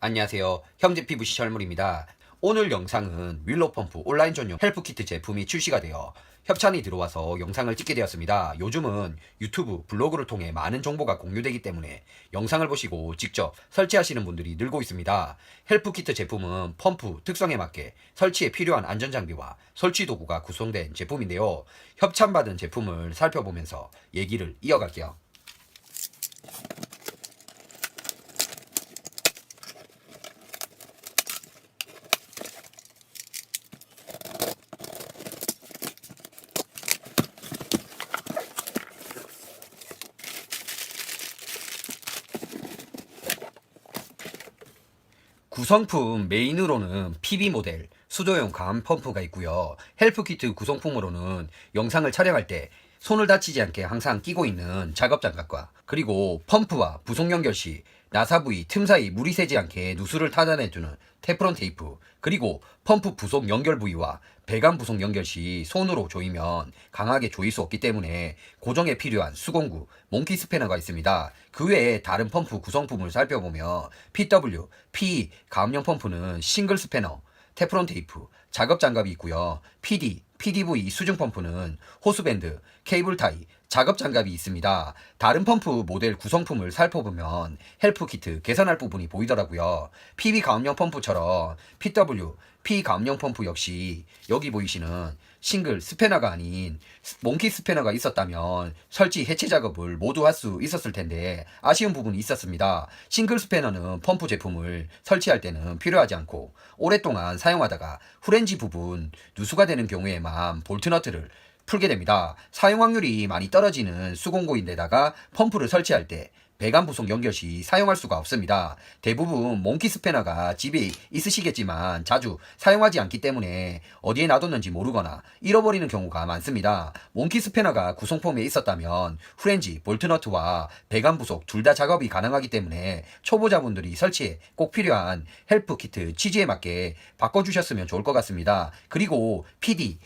안녕하세요. 형제 피부시 철물입니다. 오늘 영상은 윌로 펌프 온라인 전용 헬프 키트 제품이 출시가 되어 협찬이 들어와서 영상을 찍게 되었습니다. 요즘은 유튜브, 블로그를 통해 많은 정보가 공유되기 때문에 영상을 보시고 직접 설치하시는 분들이 늘고 있습니다. 헬프 키트 제품은 펌프 특성에 맞게 설치에 필요한 안전장비와 설치 도구가 구성된 제품인데요. 협찬받은 제품을 살펴보면서 얘기를 이어갈게요. 구성품 메인으로는 PB 모델, 수도용 감 펌프가 있고요. 헬프 키트 구성품으로는 영상을 촬영할 때 손을 다치지 않게 항상 끼고 있는 작업 장갑과 그리고 펌프와 부속 연결 시 나사 부위 틈 사이 물이 새지 않게 누수를 타단해주는 테프론 테이프 그리고 펌프 부속 연결 부위와 배관 부속 연결 시 손으로 조이면 강하게 조일 수 없기 때문에 고정에 필요한 수공구 몽키 스패너가 있습니다. 그 외에 다른 펌프 구성품을 살펴보면 PW, P 가압용 펌프는 싱글 스패너, 테프론 테이프, 작업 장갑이 있고요. PD, PDV 수중 펌프는 호스밴드, 케이블 타이, 작업 장갑이 있습니다. 다른 펌프 모델 구성품을 살펴보면 헬프 키트 개선할 부분이 보이더라고요. PB 가압용 펌프처럼 PW, P 가압용 펌프 역시 여기 보이시는 싱글 스패너가 아닌 몽키 스패너가 있었다면 설치 해체 작업을 모두 할 수 있었을 텐데 아쉬운 부분이 있었습니다. 싱글 스패너는 펌프 제품을 설치할 때는 필요하지 않고 오랫동안 사용하다가 후렌지 부분 누수가 되는 경우에만 볼트 너트를 풀게 됩니다. 사용 확률이 많이 떨어지는 수공구인데다가 펌프를 설치할 때 배관 부속 연결 시 사용할 수가 없습니다. 대부분 몽키 스패너가 집에 있으시겠지만 자주 사용하지 않기 때문에 어디에 놔뒀는지 모르거나 잃어버리는 경우가 많습니다. 몽키 스패너가 구성품에 있었다면 후렌지, 볼트너트와 배관 부속 둘 다 작업이 가능하기 때문에 초보자분들이 설치에 꼭 필요한 헬프 키트 취지에 맞게 바꿔주셨으면 좋을 것 같습니다. 그리고 PD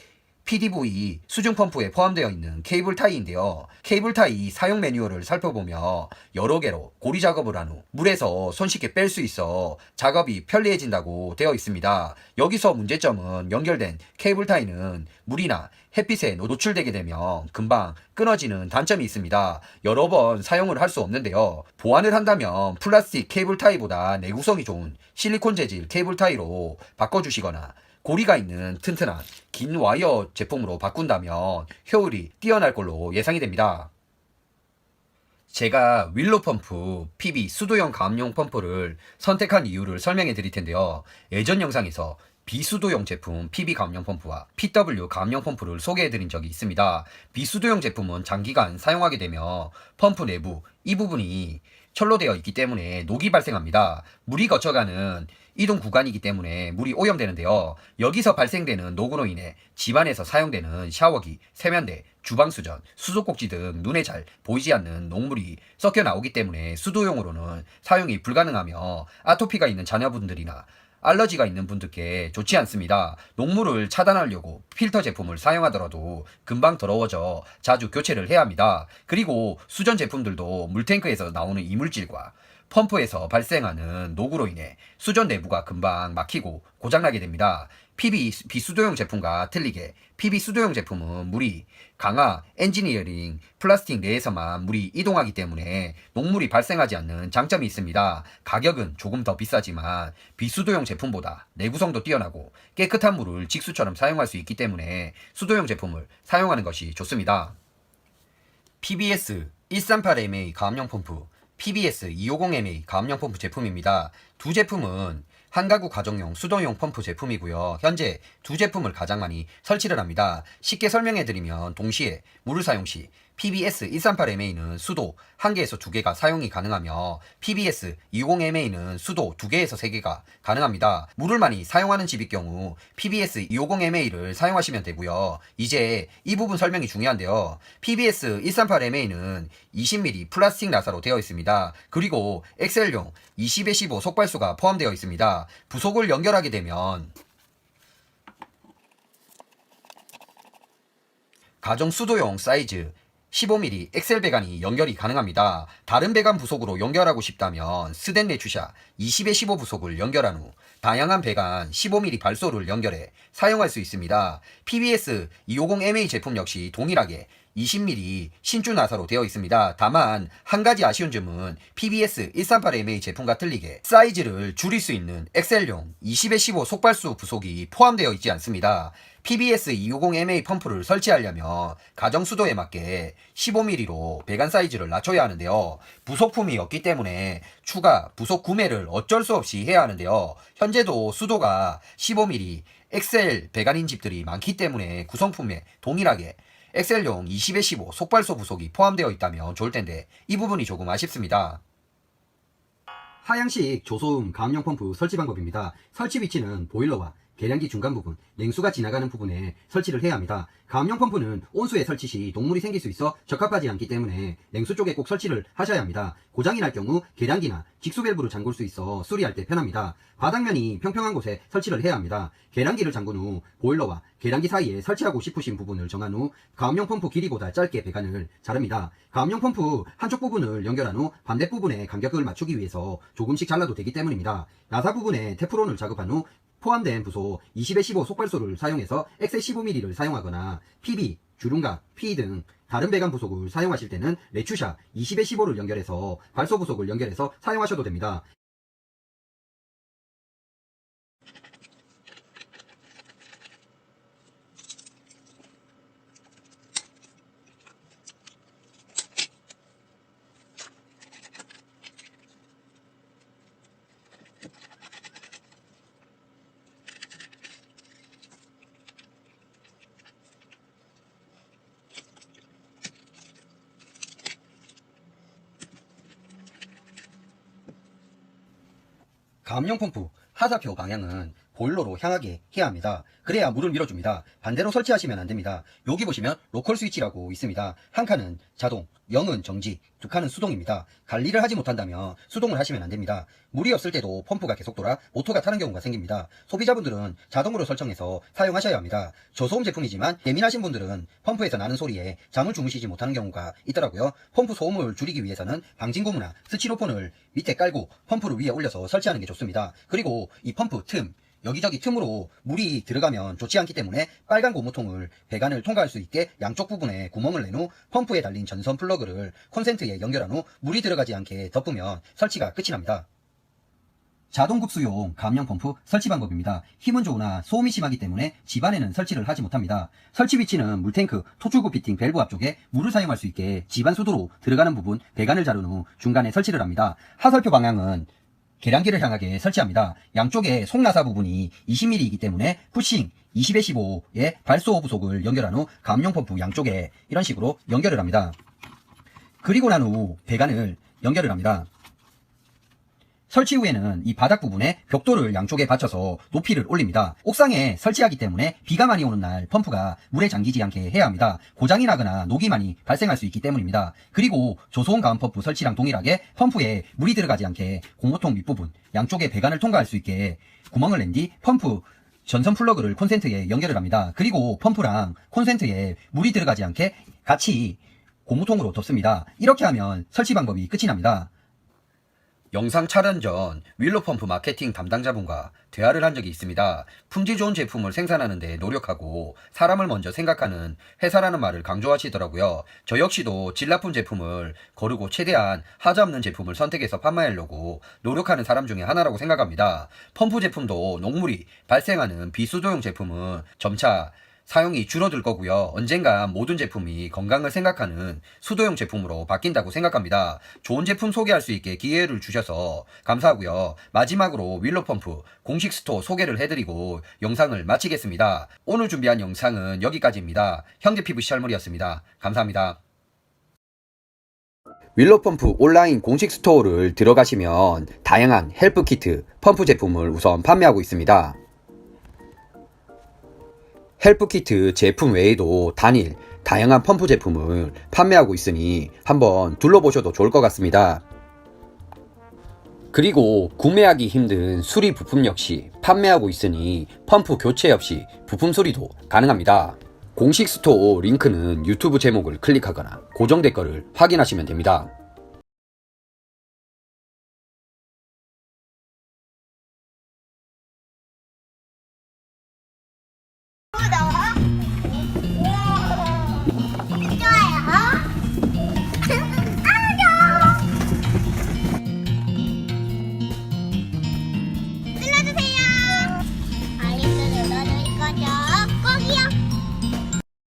PDV 수중 펌프에 포함되어 있는 케이블 타이인데요. 케이블 타이 사용 매뉴얼을 살펴보며 여러 개로 고리 작업을 한 후 물에서 손쉽게 뺄 수 있어 작업이 편리해진다고 되어 있습니다. 여기서 문제점은 연결된 케이블 타이는 물이나 햇빛에 노출되게 되면 금방 끊어지는 단점이 있습니다. 여러 번 사용을 할 수 없는데요. 보완을 한다면 플라스틱 케이블 타이보다 내구성이 좋은 실리콘 재질 케이블 타이로 바꿔주시거나 고리가 있는 튼튼한 긴 와이어 제품으로 바꾼다면 효율이 뛰어날 걸로 예상이 됩니다. 제가 윌로 펌프, PB 수도용 가압용 펌프를 선택한 이유를 설명해 드릴 텐데요. 예전 영상에서 비수도용 제품 PB 가압용 펌프와 PW 가압용 펌프를 소개해 드린 적이 있습니다. 비수도용 제품은 장기간 사용하게 되며 펌프 내부 이 부분이 철로 되어 있기 때문에 녹이 발생합니다. 물이 거쳐가는 이동 구간이기 때문에 물이 오염되는데요. 여기서 발생되는 녹으로 인해 집안에서 사용되는 샤워기, 세면대, 주방 수전, 수도꼭지 등 눈에 잘 보이지 않는 녹물이 섞여 나오기 때문에 수도용으로는 사용이 불가능하며 아토피가 있는 자녀분들이나 알러지가 있는 분들께 좋지 않습니다. 녹물을 차단하려고 필터 제품을 사용하더라도 금방 더러워져 자주 교체를 해야 합니다. 그리고 수전 제품들도 물탱크에서 나오는 이물질과 펌프에서 발생하는 녹으로 인해 수전 내부가 금방 막히고 고장나게 됩니다. PB 비수도용 제품과 틀리게 PB 수도용 제품은 물이 강화 엔지니어링 플라스틱 내에서만 물이 이동하기 때문에 녹물이 발생하지 않는 장점이 있습니다. 가격은 조금 더 비싸지만 비수도용 제품보다 내구성도 뛰어나고 깨끗한 물을 직수처럼 사용할 수 있기 때문에 수도용 제품을 사용하는 것이 좋습니다. PBS 138MA 가압용 펌프, PBS 250MA 가압용 펌프 제품입니다. 두 제품은 한 가구 가정용 수도용 펌프 제품이고요. 현재 두 제품을 가장 많이 설치를 합니다. 쉽게 설명해 드리면 동시에 물을 사용 시 PBS 138MA는 수도 1개에서 2개가 사용이 가능하며 PBS 250MA는 수도 2개에서 3개가 가능합니다. 물을 많이 사용하는 집일 경우 PBS 250MA를 사용하시면 되고요. 이제 이 부분 설명이 중요한데요. PBS 138MA는 20mm 플라스틱 나사로 되어 있습니다. 그리고 엑셀용 20에 15 속발수가 포함되어 있습니다. 부속을 연결하게 되면 가정 수도용 사이즈 15mm 엑셀 배관이 연결이 가능합니다. 다른 배관 부속으로 연결하고 싶다면 스덴 레추샤 20에 15 부속을 연결한 후 다양한 배관 15mm 발소를 연결해 사용할 수 있습니다. PBS 250MA 제품 역시 동일하게 20mm 신주 나사로 되어 있습니다. 다만 한 가지 아쉬운 점은 PBS 138MA 제품과 틀리게 사이즈를 줄일 수 있는 엑셀용 20에 15 속발수 부속이 포함되어 있지 않습니다. PBS 250MA 펌프를 설치하려면 가정 수도에 맞게 15mm로 배관 사이즈를 낮춰야 하는데요. 부속품이 없기 때문에 추가 부속 구매를 어쩔 수 없이 해야 하는데요. 현재도 수도가 15mm 엑셀 배관인 집들이 많기 때문에 구성품에 동일하게 엑셀용 20에 15 속발소 부속이 포함되어 있다면 좋을 텐데 이 부분이 조금 아쉽습니다. 하향식 조소음 가압용 펌프 설치 방법입니다. 설치 위치는 보일러와 계량기 중간 부분, 냉수가 지나가는 부분에 설치를 해야 합니다. 가압용 펌프는 온수에 설치 시 동물이 생길 수 있어 적합하지 않기 때문에 냉수 쪽에 꼭 설치를 하셔야 합니다. 고장이 날 경우 계량기나 직수 밸브를 잠글 수 있어 수리할 때 편합니다. 바닥면이 평평한 곳에 설치를 해야 합니다. 계량기를 잠근 후 보일러와 계량기 사이에 설치하고 싶으신 부분을 정한 후 가압용 펌프 길이보다 짧게 배관을 자릅니다. 가압용 펌프 한쪽 부분을 연결한 후 반대 부분의 간격을 맞추기 위해서 조금씩 잘라도 되기 때문입니다. 나사 부분에 테프론을 작업한 후 포함된 부소 20에 15 속발소를 사용해서 엑셀 15mm를 사용하거나 PB, 주름각, P 등 다른 배관 부속을 사용하실 때는 레추샤 20에 15를 연결해서 발소 부속을 연결해서 사용하셔도 됩니다. 가압용 펌프 하사표 방향은 보일러로 향하게 해야 합니다. 그래야 물을 밀어줍니다. 반대로 설치하시면 안 됩니다. 여기 보시면 로컬 스위치라고 있습니다. 한 칸은 자동, 0은 정지, 두 칸은 수동입니다. 관리를 하지 못한다면 수동을 하시면 안 됩니다. 물이 없을 때도 펌프가 계속 돌아 모터가 타는 경우가 생깁니다. 소비자분들은 자동으로 설정해서 사용하셔야 합니다. 저소음 제품이지만 예민하신 분들은 펌프에서 나는 소리에 잠을 주무시지 못하는 경우가 있더라고요. 펌프 소음을 줄이기 위해서는 방진고무나 스치로폰을 밑에 깔고 펌프를 위에 올려서 설치하는 게 좋습니다. 그리고 이 펌프 틈 여기저기 틈으로 물이 들어가면 좋지 않기 때문에 빨간 고무통을 배관을 통과할 수 있게 양쪽 부분에 구멍을 낸 후 펌프에 달린 전선 플러그를 콘센트에 연결한 후 물이 들어가지 않게 덮으면 설치가 끝이 납니다. 자동급수용 감염 펌프 설치 방법입니다. 힘은 좋으나 소음이 심하기 때문에 집안에는 설치를 하지 못합니다. 설치 위치는 물탱크 토출구 피팅 밸브 앞쪽에 물을 사용할 수 있게 집안 수도로 들어가는 부분 배관을 자른 후 중간에 설치를 합니다. 하설표 방향은 계량기를 향하게 설치합니다. 양쪽에 속나사 부분이 20mm이기 때문에 푸싱 20에 15의 발소 부속을 연결한 후 감용 펌프 양쪽에 이런 식으로 연결을 합니다. 그리고 난 후 배관을 연결을 합니다. 설치 후에는 이 바닥 부분에 벽돌을 양쪽에 받쳐서 높이를 올립니다. 옥상에 설치하기 때문에 비가 많이 오는 날 펌프가 물에 잠기지 않게 해야 합니다. 고장이 나거나 녹이 많이 발생할 수 있기 때문입니다. 그리고 조소음 가압 펌프 설치랑 동일하게 펌프에 물이 들어가지 않게 고무통 윗부분 양쪽에 배관을 통과할 수 있게 구멍을 낸 뒤 펌프 전선 플러그를 콘센트에 연결을 합니다. 그리고 펌프랑 콘센트에 물이 들어가지 않게 같이 고무통으로 덮습니다. 이렇게 하면 설치 방법이 끝이 납니다. 영상 촬영 전 윌로펌프 마케팅 담당자분과 대화를 한 적이 있습니다. 품질 좋은 제품을 생산하는데 노력하고 사람을 먼저 생각하는 회사라는 말을 강조하시더라고요. 저 역시도 질 나쁜 제품을 거르고 최대한 하자 없는 제품을 선택해서 판매하려고 노력하는 사람 중에 하나라고 생각합니다. 펌프 제품도 녹물이 발생하는 비수도용 제품은 점차 사용이 줄어들 거고요. 언젠가 모든 제품이 건강을 생각하는 수도용 제품으로 바뀐다고 생각합니다. 좋은 제품 소개할 수 있게 기회를 주셔서 감사하고요. 마지막으로 윌로펌프 공식 스토어 소개를 해드리고 영상을 마치겠습니다. 오늘 준비한 영상은 여기까지입니다. 형제 피부 시설물이었습니다. 감사합니다. 윌로 펌프 온라인 공식 스토어를 들어가시면 다양한 헬프 키트, 펌프 제품을 우선 판매하고 있습니다. 헬프 키트 제품 외에도 단일 다양한 펌프 제품을 판매하고 있으니 한번 둘러보셔도 좋을 것 같습니다. 그리고 구매하기 힘든 수리 부품 역시 판매하고 있으니 펌프 교체 없이 부품 수리도 가능합니다. 공식 스토어 링크는 유튜브 제목을 클릭하거나 고정 댓글을 확인하시면 됩니다.